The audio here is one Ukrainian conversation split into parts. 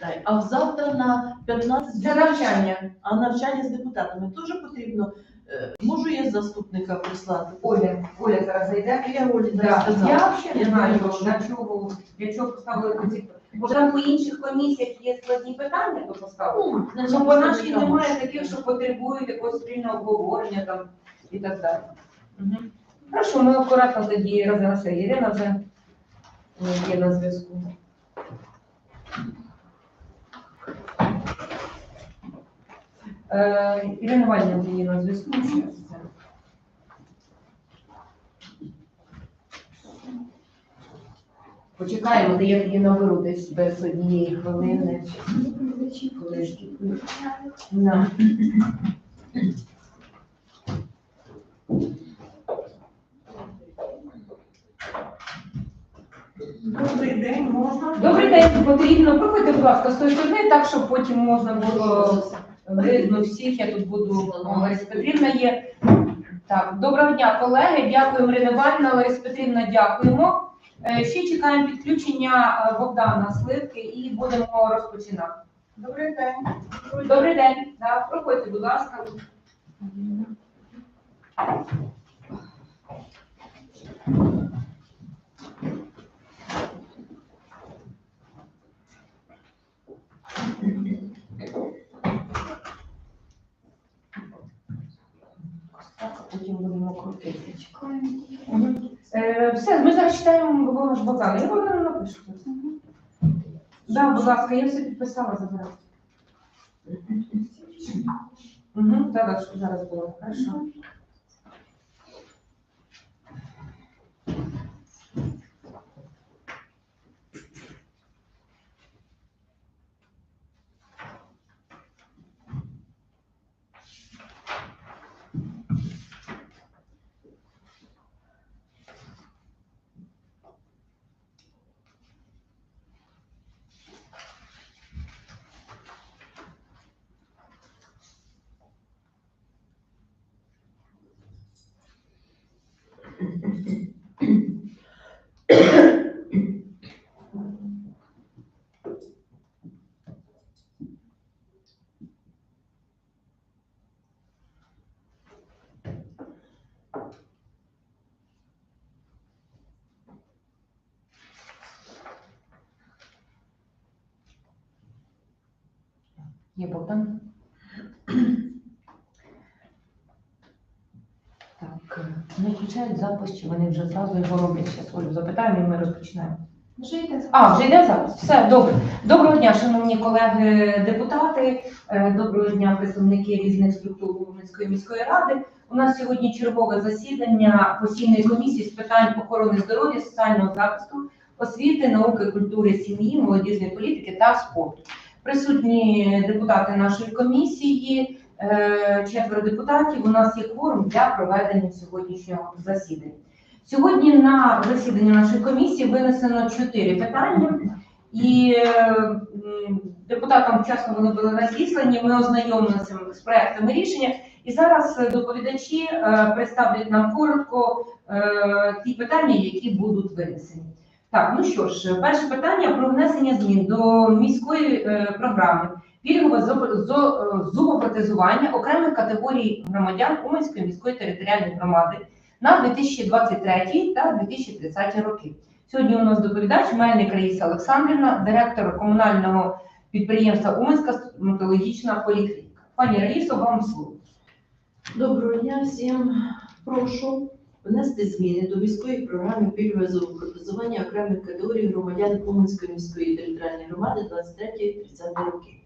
читаю. А завтра на 15 Це навчання. А навчання з депутатами теж потрібно. Е, Можу я заступника прислати? Оля, Оля зараз зайде. Я Олі Да. сказала. Я взагалі не знаю, для чого, для чого поставили ці. Може там по інших комісіях є складні питання, то поставили. Ну, Ну, по нашій немає таких, що потребують якогось спільного обговорення там і так далі. Угу. Хорошо, ми акуратно тоді розглянемося. Ірина вже е, є на зв'язку. Ірина Вальна є на зв'язку. Почекаємо, де я тоді наберу десь без однієї хвилини. Добрий день, можна? Добрий день, потрібно. Проходьте, будь ласка, з тої сторони, так, щоб потім можна було видно всіх. Я тут буду. Лариса Петрівна є. Так, доброго дня, колеги. Дякуємо, Ірина Іванівна. Лариса Петрівна, дякуємо. Е, Ще чекаємо підключення е, Богдана Сливки і будемо розпочинати. Добрий день. Добрий день. Да, проходьте, будь ласка. Потім будемо крутити. Е, Все, ми зараз читаємо ваш Богдан. Я вам напишу. Да, будь ласка, я все підписала, забираю. Угу, так, зараз було. Хорошо. Є Богдан. Так, е, не включають запис, чи вони вже зразу його роблять. Зараз Олю запитаємо і ми розпочинаємо. А, вже йде запис. Все, добре. Доброго дня, шановні колеги депутати. Е, Доброго дня, представники різних структур Луганської міської ради. У нас сьогодні чергове засідання постійної комісії з питань охорони здоров'я, соціального захисту, освіти, науки, культури, сім'ї, молодіжної політики та спорту. Присутні депутати нашої комісії, четверо депутатів. У нас є кворум для проведення сьогоднішнього засідання. Сьогодні на засідання нашої комісії винесено чотири питання, і е, депутатам вчасно вони були надіслані. Ми ознайомилися з проектами рішення. І зараз е, доповідачі е, представлять нам коротко е, ті питання, які будуть винесені. Так, ну що ж, перше питання про внесення змін до міської е, програми пільгове зуб- зубопротезування окремих категорій громадян Уманської міської територіальної громади на 2023 та 2030 роки. Сьогодні у нас доповідач Мельник Раїса Олександрівна, директор комунального підприємства Уманська стоматологічна поліклініка. Пані Раїсо, вам слово. Доброго дня всім. Прошу внести зміни до міської програми пільгове зубопротезування окремих категорій громадян Уманської міської територіальної громади 23-30 роки.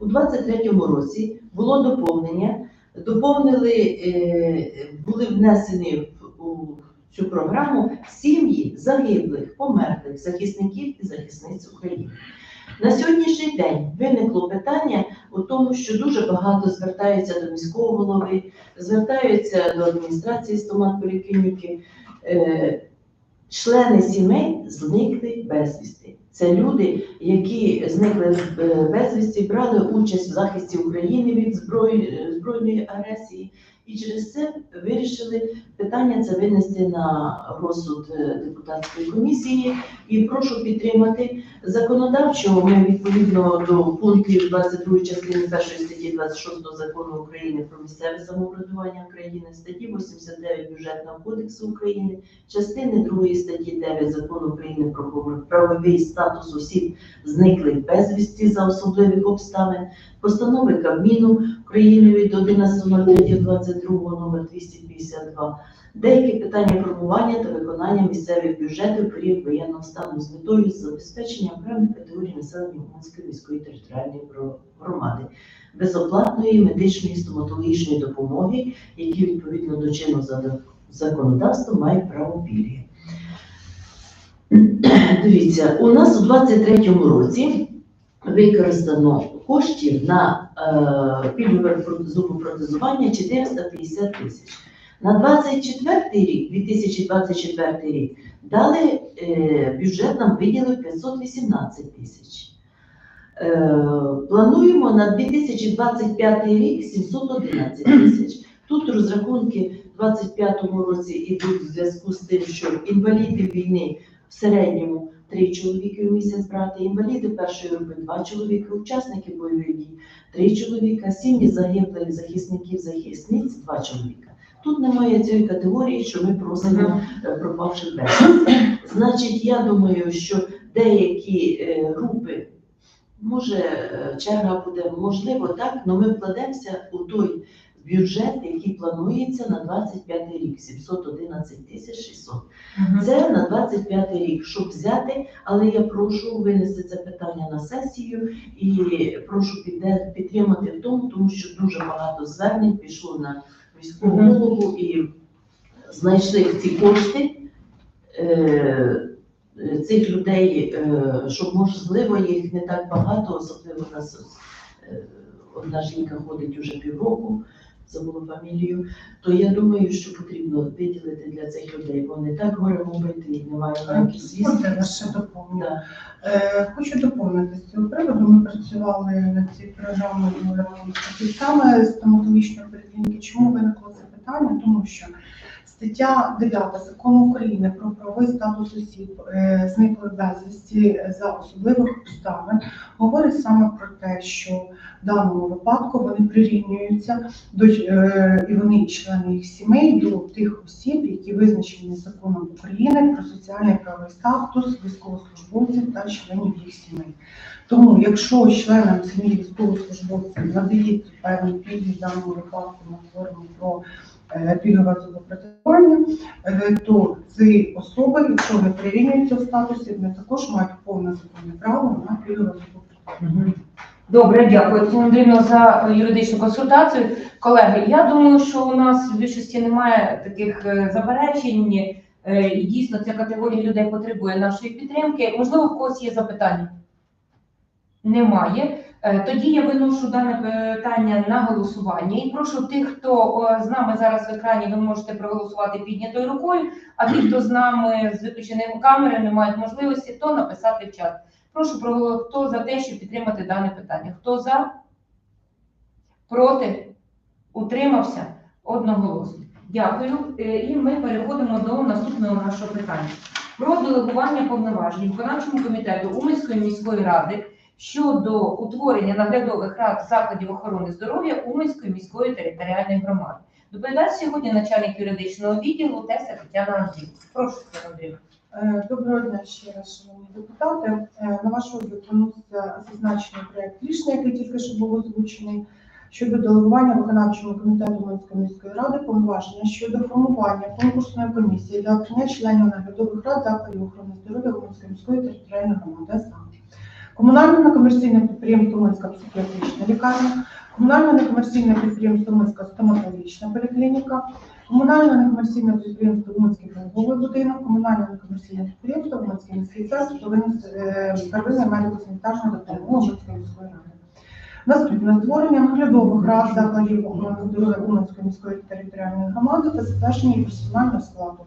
У 23-му році було доповнення. Доповнили, е, були внесені у цю програму сім'ї загиблих, померлих захисників і захисниць України. На сьогоднішній день виникло питання у тому, що дуже багато звертаються до міського голови, звертаються до адміністрації стоматполіклініки. Е, члени сімей зникли безвісти. Це люди, які зникли безвісті, безвісти, брали участь в захисті України від зброї, збройної агресії І через це вирішили питання це винести на розсуд е, депутатської комісії. І прошу підтримати законодавчо. Ми відповідно до пунктів 22 частини 1 статті 26 закону України про місцеве самоврядування України, статті 89 бюджетного кодексу України, частини 2 статті 9 закону України про правовий статус осіб зниклих безвісті за особливих обставин, постанови Кабміну України від 11.03.22 номер 252, деякі питання формування та виконання місцевих бюджетів період воєнного стану з метою забезпечення окремих категорій населення Уманської міської територіальної громади, безоплатної медичної стоматологічної допомоги, які відповідно до чинного законодавства мають право пільги. Дивіться, у нас у 23-му році використано коштів на е, пільгове зубопротезування 450 тисяч. На 24 рік, 2024 рік, дали е, бюджет нам виділив 518 тисяч. Е, плануємо на 2025 рік 711 тисяч. Тут розрахунки в 2025 році йдуть в зв'язку з тим, що інваліди війни в середньому три чоловіки в місяць брати, інваліди першої групи два чоловіки, учасники бойових дій три чоловіка, сім'ї загиблих захисників захисниць два чоловіка. Тут немає цієї категорії, що ми просимо е, пропавших безвісти. Значить, я думаю, що деякі е, групи, може е, черга буде, можливо, так, але ми вкладемося у той бюджет, який планується на 25 рік, 711 тисяч 600. Це на 25 рік, щоб взяти, але я прошу винести це питання на сесію і прошу підтримати в тому, тому що дуже багато звернень пішло на міську Мгм. голову і знайшли ці кошти. е, Цих людей, е, щоб можливо їх не так багато, особливо у нас е, одна жінка ходить уже півроку, забула фамілію, то я думаю, що потрібно виділити для цих людей, бо вони так горе мовити і мають ніяких. Да. Е, Хочу доповнити з цього приводу. Ми працювали над цією програмою і саме стоматологічної поліклініки. Чому виникло це питання? Тому що стаття 9 закону України про правовий статус осіб е, зниклих безвісті за особливих обставин говорить саме про те, що в даному випадку вони прирівнюються до е, і вони члени їх сімей до тих осіб, які визначені законом України про соціальний правовий статус військовослужбовців та членів їх сімей. Тому, якщо членам сім'ї військовослужбовців надається певні пільги в даному випадку ми говоримо про е, пільгове зубопротезування, е, то ці особи, якщо вони прирівнюються в статусі, вони також мають повне законне право на пільгове зубопротезування. Добре, дякую, Андріївна, за е, юридичну консультацію. Колеги, я думаю, що у нас в більшості немає таких е, заперечень, е, і дійсно ця категорія людей потребує нашої підтримки. Можливо, в когось є запитання? Немає. Е, Тоді я виношу дане питання на голосування і прошу тих, хто з нами зараз в екрані, ви можете проголосувати піднятою рукою, а ті, хто з нами з виключеними камери не мають можливості, то написати в чат. Прошу проголо- хто за те, щоб підтримати дане питання. Хто за? Проти? Утримався? Одноголосно. Дякую. Е, І ми переходимо до наступного нашого питання. Про делегування повноважень виконавчому комітету Уманської міської ради щодо утворення наглядових рад закладів охорони здоров'я Уманської міської територіальної громади. Доповідач сьогодні начальник юридичного відділу Теся Тетяна Андріївна. Прошу, Андріївна. Е, Доброго дня ще раз, шановні депутати. Е, На ваш розгляд вноситься зазначений проект рішення, який тільки що був озвучений, щодо делегування виконавчого комітету Уманської міської ради повноваження щодо формування конкурсної комісії для обрання членів наглядових рад закладів охорони здоров'я Уманської міської територіальної громади. саме Комунальне некомерційне підприємство Уманська психіатрична лікарня, комунальне некомерційне підприємство Уманська стоматологічна поліклініка, комунальне некомерційне підприємство Уманський торговий будинок, комунальне некомерційне підприємство Уманський міський центр е, первинної медико-санітарної допомоги Уманської міської ради. Наступне створення наглядових рад закладів охорони здоров'я Уманської міської територіальної громади та затвердження персонального складу.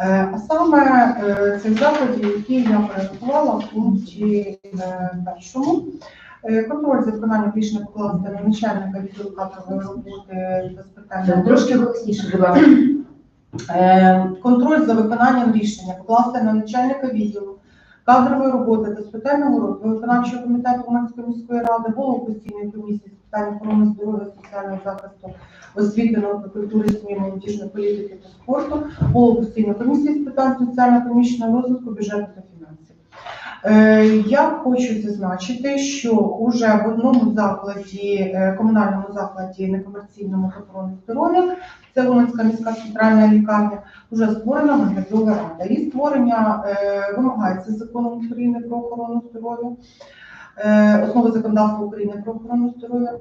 Е, А саме е, цих закладів, які я перерахувала в пункті е, першому. Контроль за виконанням рішення покласти на начальника відділу кадрової роботи без питання. Трошки голосніше, будь ласка. Контроль за виконанням рішення покласти на начальника відділу кадрової роботи та спеціального розвитку виконавчого комітету Уманської міської ради, голову постійної комісії з питань охорони здоров'я, соціального захисту, освіти, науки, культури, сім'ї, молодіжної політики та спорту, голову постійної комісії з питань соціально-економічного розвитку, бюджету та Я хочу зазначити, що уже в одному закладі, е, комунальному закладі некомерційному охорони здоров'я, це Уманська міська центральна лікарня, вже створена наглядова рада. Її створення е, вимагається законом України про охорону здоров'я, е, основи законодавства України про охорону здоров'я,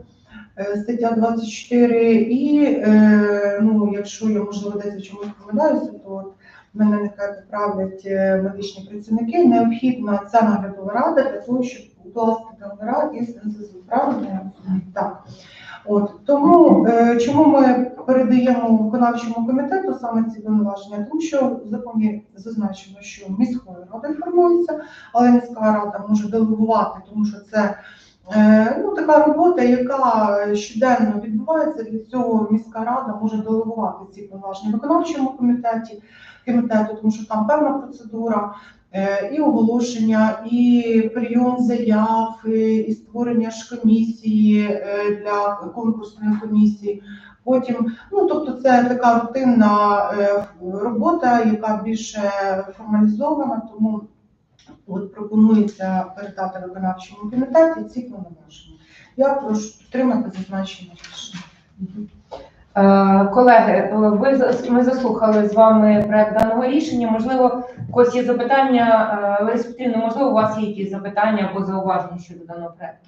е, стаття 24. І е, ну, якщо я можливо десь чомусь помиляюся, то мене нехай поправлять е, медичні працівники. Необхідна ця наглядова рада для того, щоб укласти договора із НСЗУ. Правильно? Так. От тому е, чому ми передаємо виконавчому комітету саме ці повноваження? Тому що в законі зазначено, що міською радою формується, але міська рада може делегувати, тому що це ну, така робота, яка щоденно відбувається. Для цього міська рада може делегувати ці повноваження виконавчому комітеті, комітету, тому що там певна процедура. е, І оголошення, і прийом заяв, і і створення ж комісії е, для конкурсної комісії. Потім, ну тобто, це така рутинна е, робота, яка більше формалізована, тому от пропонується передати виконавчому комітету ці повноваження. Я прошу підтримати зазначення рішення. Е, Колеги, е, ви ми заслухали з вами проект даного рішення. Можливо, у когось є запитання, е, Лариса Петрівна, можливо, у вас є якісь запитання або зауваження щодо даного проекту?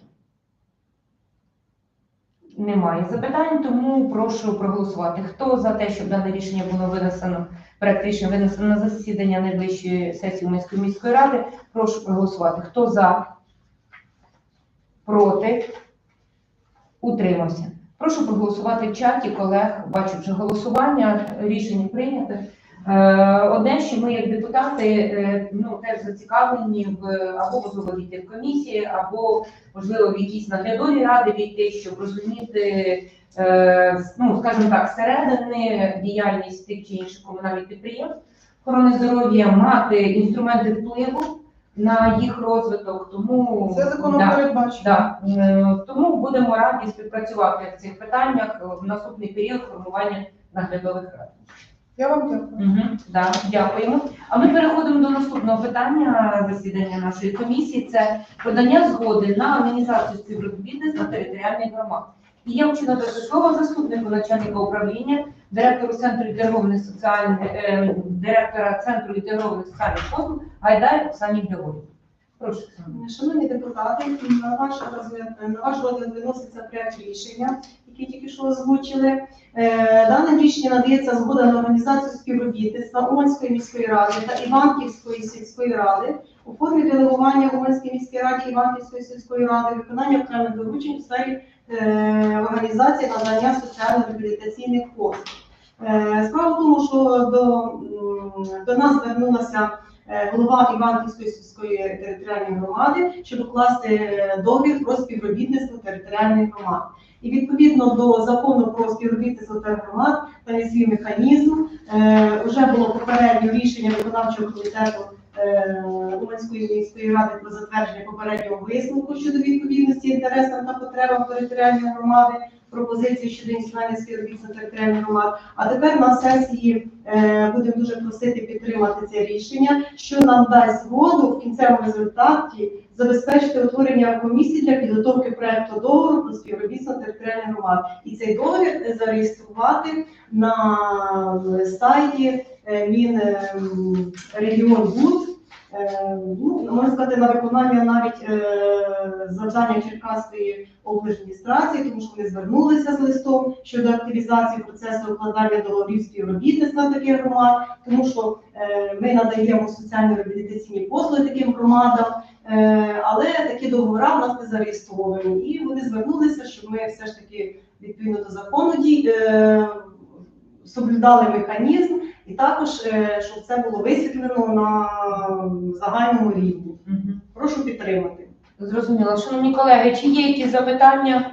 Немає запитань, тому прошу проголосувати. Хто за те, щоб дане рішення було винесено, проект рішення винесено на засідання найближчої сесії Уманської міської ради? Прошу проголосувати. Хто за? Проти? Утримався. Прошу проголосувати в чаті колег. Бачу вже голосування. Рішення прийнято. Е, Одне, що ми, як депутати, е, ну теж зацікавлені в або можливо в комісії, або можливо в якісь наглядові ради війти, щоб розуміти, е, ну скажімо так, середини діяльність тих чи інших комунальних підприємств охорони здоров'я, мати інструменти впливу на їх розвиток. Тому Це законом да. передбачено. Да. Тому будемо раді співпрацювати в цих питаннях в наступний період формування наглядових рад. Я вам дякую. Угу, да, дякуємо. А ми переходимо до наступного питання засідання нашої комісії. Це подання згоди на організацію співробітництва територіальних громад. І я хочу надати слово заступнику начальника управління, директору центру інтегрованих соціальних е, директора центру інтегрованих соціальних послуг Гайдай Оксані Григорівні. Прошу. Оксана. Шановні депутати, на ваш розгляд на ваш розгляд виноситься проект рішення, який тільки що озвучили. Е, Даним рішенням надається згода на організацію співробітництва Уманської міської ради та Іванківської сільської ради у формі делегування Уманської міської ради Іванківської сільської ради, виконання окремих доручень у сфері е, організації надання соціально-реабілітаційних послуг. Е, Справа в тому, що до, до нас звернулася голова Іванківської сільської територіальної громади, щоб укласти договір про співробітництво територіальних громад. І відповідно до закону про співробітництво громад та є свій механізм, е, вже було попереднє рішення виконавчого комітету е, Уманської міської ради про затвердження попереднього висновку щодо відповідності інтересам та потребам територіальної громади, пропозиції щодо інституціональних співробітництва територіальних громад. А тепер на сесії е, будемо дуже просити підтримати це рішення, що нам дасть згоду в кінцевому результаті забезпечити утворення комісії для підготовки проекту договору про співробітництво територіальних громад. І цей договір зареєструвати на сайті е, Мінрегіонбуд. Е, Ну, можна сказати, на виконання навіть завдання Черкаської облдержадміністрації, тому що вони звернулися з листом щодо активізації процесу укладання договорів співробітництва таких громад, тому що е, ми надаємо соціальні реабілітаційні послуги таким громадам, е, але такі договори в нас не зареєстровані. І вони звернулися, щоб ми все ж таки відповідно до закону дій, е, соблюдали механізм, і також щоб це було висвітлено на загальному рівні. Прошу підтримати. Зрозуміло. Шановні колеги, чи є якісь запитання?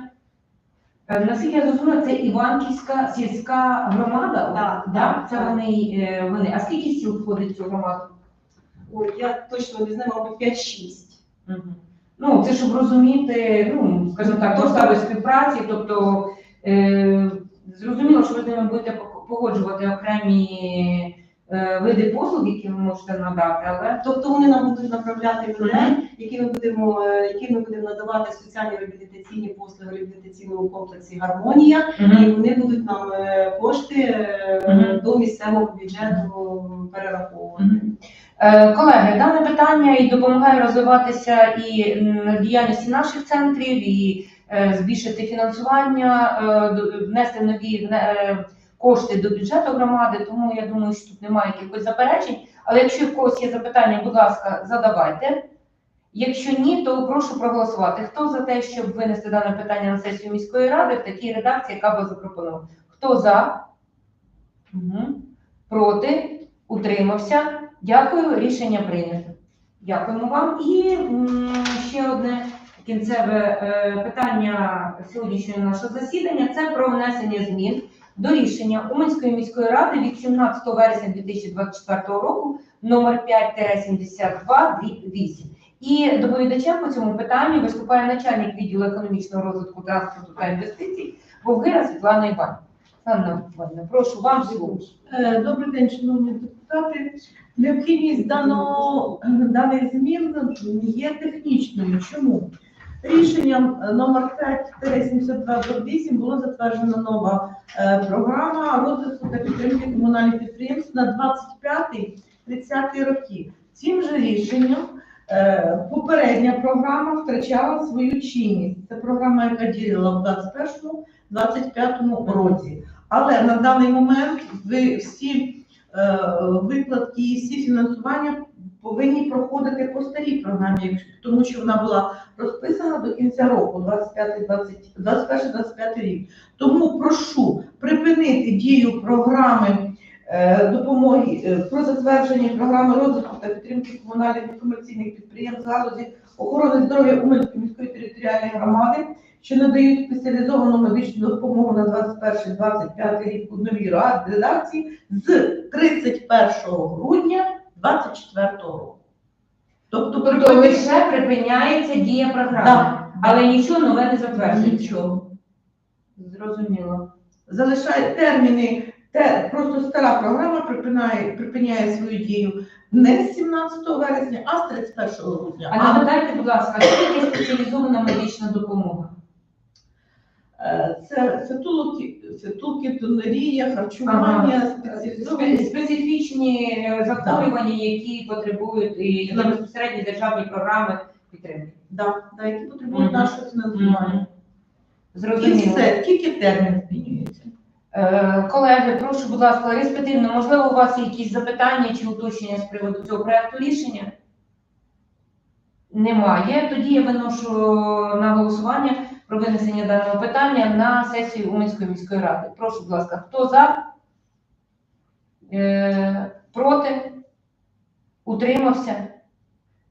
Е, Наскільки я зрозуміла, це Іванківська сільська громада? Так, Да? так, Це вони, е, вони. А скільки сіл входить в цю громаду? Ой, я точно не знаю, мабуть, 5-6. Мгм. Ну, це щоб розуміти, ну, скажімо так, масштаби співпраці, тобто е, зрозуміло, що ви з ними будете по- погоджувати окремі види послуг, які ви можете надати, але Тобто вони нам будуть направляти людей, які ми будемо, е, які ми будемо надавати соціальні реабілітаційні послуги в реабілітаційному комплексі Гармонія, і вони будуть нам е, кошти е, до місцевого бюджету перераховувати. Е, Колеги, дане питання і допомагає розвиватися і діяльності наших центрів, і е, збільшити фінансування, е, внести нові е, кошти до бюджету громади. Тому я думаю, що тут немає якихось заперечень. Але якщо в когось є запитання, будь ласка, задавайте. Якщо ні, то прошу проголосувати. Хто за те, щоб винести дане питання на сесію міської ради в такій редакції, яка була запропонована? Хто за? Угу. Проти? Утримався? Дякую, рішення прийнято. Дякуємо вам. І ще одне кінцеве е, питання сьогоднішнього нашого засідання це про внесення змін до рішення Уманської міської ради від 17 вересня 2024 року номер 5-72-8. І доповідачем по цьому питанню виступає начальник відділу економічного розвитку транспорту та інвестицій Вовгира Світлана Іванівна. Анна прошу вам слово. Е, Добрий день, шановні депутати. Необхідність даного, даних змін є технічною. Чому? Рішенням е, номер 5-72-8 було затверджена нова е, програма розвитку та підтримки комунальних підприємств на 25-30 роки. Цим же рішенням е, попередня програма втрачала свою чинність. Це програма, яка діяла в 21-25 році. Але на даний момент ви всі викладки і всі фінансування повинні проходити по старій програмі, тому що вона була розписана до кінця року, 21-25 рік. Тому прошу припинити дію програми е, допомоги е, про затвердження програми розвитку та підтримки комунальних комерційних підприємств галузі охорони здоров'я Уманської міської територіальної громади що надають спеціалізовану медичну допомогу на 21-25 рік у новій редакції з 31 грудня 24 року. Тобто, Тобто лише припиняється дія програми, Да. але нічого нове не затверджується. нічого. Зрозуміло. Залишає терміни, те, просто стара програма припиняє, припиняє свою дію не з 17 вересня, а з 31 грудня. А нагадайте, будь ласка, що таке спеціалізована медична допомога? Е, Це, це тулки, тонерія, харчування, Спе- Специфічні е, захворювання, які потребують і є безпосередні державні програми підтримки. Да, да, які потребують Мгм. нашого фінансування. Зрозуміло. тільки термін змінюється. Е, Колеги, прошу, будь ласка, Лариса Петрівна, можливо, у вас є якісь запитання чи уточнення з приводу цього проекту рішення? Немає. Тоді я виношу на голосування про винесення даного питання на сесію Уманської міської ради. Прошу, будь ласка, хто за? Е, проти? Утримався?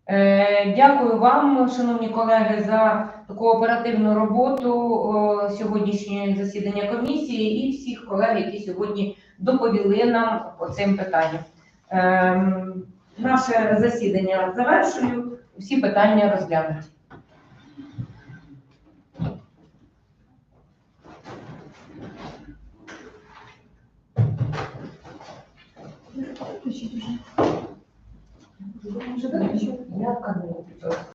Е, Дякую вам, шановні колеги, за таку оперативну роботу о, сьогоднішнє засідання комісії і всіх колег, які сьогодні доповіли нам по цим питанням. Ем, Наше засідання завершую. Всі питання розглянуті. Я